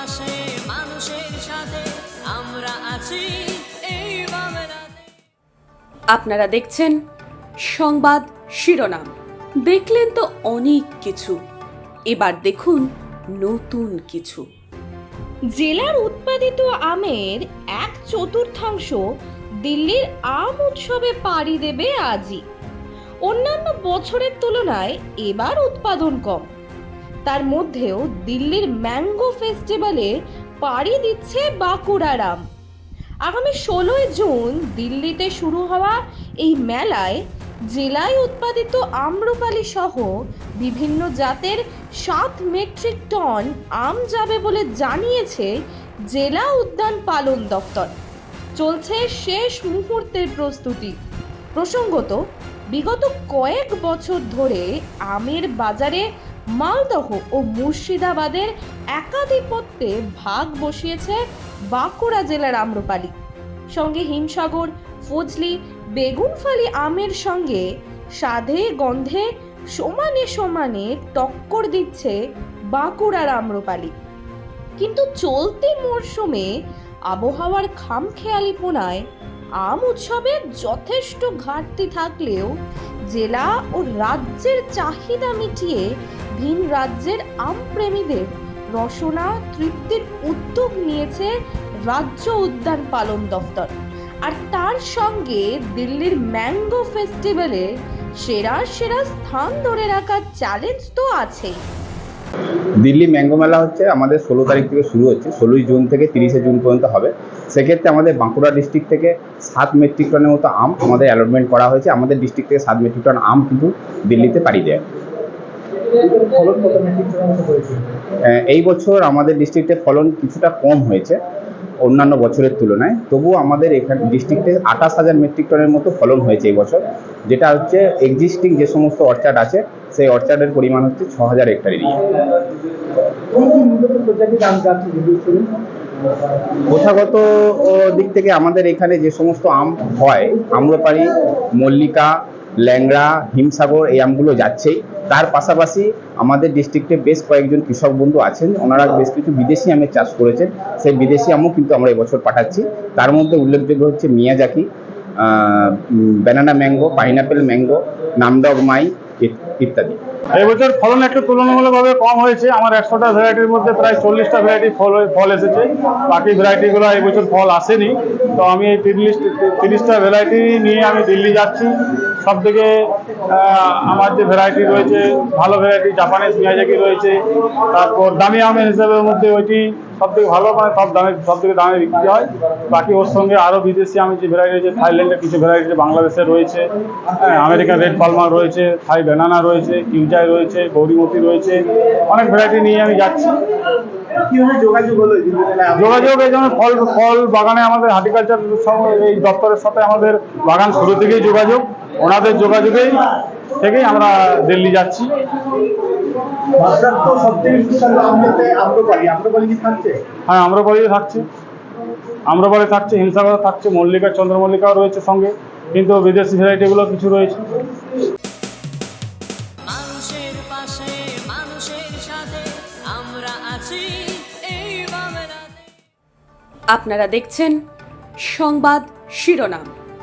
পাশে মানুষের সাথে আমরা আছি। এই আপনারা দেখছেন সংবাদ শিরোনাম। দেখলেন তো অনেক কিছু। এবার দেখুন নতুন কিছু। জেলার উৎপাদিত আমের এক চতুর্থাংশ দিল্লির আম উৎসবে পাড়ি দেবে আজই। অন্যান্য বছরের তুলনায় এবার উৎপাদন কম। তার মধ্যেও দিল্লির ম্যাঙ্গো ফেস্টিভ্যালে পাড়ি দিচ্ছে বাঁকুড়ারাম। আগামী ষোলোই জুন দিল্লিতে শুরু হওয়া এই মেলায় জেলায় উৎপাদিত আম্রপালি সহ বিভিন্ন জাতের সাত মেট্রিক টন আম যাবে বলে জানিয়েছে জেলা উদ্যান পালন দফতর চলছে শেষ মুহূর্তের প্রস্তুতি। প্রসঙ্গত, বিগত কয়েক বছর ধরে আমের বাজারে মালদহ ও মুর্শিদাবাদের একাধিপত্যে ভাগ বসিয়েছে বাঁকুড়া জেলার আম্রপালি। সঙ্গে হিমসাগর, ফজলি, বেগুনফালি আমের সঙ্গে স্বাদে গন্ধে সমানে সমানে টক্কর দিচ্ছে বাঁকুড়ার আম্রপালি। কিন্তু চলতি মরশুমে আবহাওয়ার খামখেয়ালিপনায় আম উৎসবে যথেষ্ট ঘাটতি থাকলেও জেলা ও রাজ্যের চাহিদা মিটিয়ে ভিন রাজ্যের আম প্রেমীদের রসনা, তৃপ্তির উদ্যোগ নিয়েছে রাজ্য উদ্যান পালন দফতর। আর তার সঙ্গে দিল্লির ম্যাঙ্গো ফেস্টিভ্যালে সেরা সেরা স্থান ধরে রাখার চ্যালেঞ্জ তো আছেই। দিল্লি ম্যাঙ্গো মেলা হচ্ছে, আমাদের ষোলো তারিখ থেকে শুরু হচ্ছে, ষোলোই জুন থেকে তিরিশে জুন পর্যন্ত হবে। সেক্ষেত্রে আমাদের বাঁকুড়া ডিস্ট্রিক্ট থেকে সাত মেট্রিক টনের মতো আম আমাদের অ্যালটমেন্ট করা হয়েছে। আমাদের ডিস্ট্রিক্ট থেকে সাত মেট্রিক টন আম কিন্তু দিল্লিতে পাড়ি দেয়। এই বছর আমাদের ডিস্ট্রিক্টে ফলন কিছুটা কম হয়েছে অন্যান্য বছরের তুলনায়। তবুও আমাদের এখানে ডিস্ট্রিক্টে আঠাশ হাজার মেট্রিক টনের মতো ফলন হয়েছে এই বছর যেটা হচ্ছে এক্সিস্টিং যে সমস্ত অর্চার্ড আছে সেই অর্চার্ডের পরিমাণ হচ্ছে ছ হাজার হেক্টর এরিয়া প্রথাগত দিক থেকে আমাদের এখানে যে সমস্ত আম হয় আম্রপাড়ি মল্লিকা ল্যাংড়া, হিমসাগর এই আমগুলো যাচ্ছেই। তার পাশাপাশি আমাদের ডিস্ট্রিক্টে বেশ কয়েকজন কৃষক বন্ধু আছেন। ওনারা বেশ কিছু বিদেশি আমের চাষ করেছেন। সেই বিদেশি আমও কিন্তু আমরা এবছর পাঠাচ্ছি। তার মধ্যে উল্লেখযোগ্য হচ্ছে Miyazaki banana mango pineapple mango Nam Dok Mai ইত- ইত্যাদি। এবছর ফলন একটু তুলনামূলকভাবে কম হয়েছে। আমার একশোটা ভ্যারাইটির মধ্যে প্রায় চল্লিশটা ভ্যারাইটি ফল ফল এসেছে। বাকি ভ্যারাইটিগুলো এবছর ফল আসেনি। তো আমি এই তিরিশ, তিরিশটা ভ্যারাইটি নিয়ে আমি দিল্লি যাচ্ছি। সব থেকে আমার যে ভ্যারাইটি রয়েছে ভালো ভ্যারাইটি জাপানিজ মিয়াজাকি রয়েছে তারপর দামি আমের হিসাবের মধ্যে ওইটি সব থেকে ভালো মানে সব দামে সব থেকে দামে বিক্রি হয়। বাকি ওর সঙ্গে আরও বিদেশি আমি যে ভ্যারাইটি রয়েছে থাইল্যান্ডের কিছু ভ্যারাইটি বাংলাদেশের রয়েছে হ্যাঁ আমেরিকান রেড পালমার রয়েছে থাই ব্যানানা রয়েছে কিউজাই রয়েছে গৌরীমতি রয়েছে অনেক ভ্যারাইটি নিয়ে আমি যাচ্ছি। যোগাযোগ এই জন্য ফল ফল বাগানে আমাদের হার্টিকালচার এই দপ্তরের সাথে আমাদের বাগান শুরু থেকেই যোগাযোগ। ওনাদের যোগাযোগেই থেকেই আমরা দিল্লি যাচ্ছি। হ্যাঁ আমরা আম্রপালি থাকছে। আম্রপালি থাকছে হিমসাগর থাকছে মল্লিকা চন্দ্রমল্লিকাও রয়েছে সঙ্গে কিন্তু বিদেশি ভ্যারাইটিগুলো কিছু রয়েছে। মানুষের পাশে মানুষের সাথে আমরা আছি এই বাংলাতে আপনারা দেখছেন সংবাদ শিরোনাম।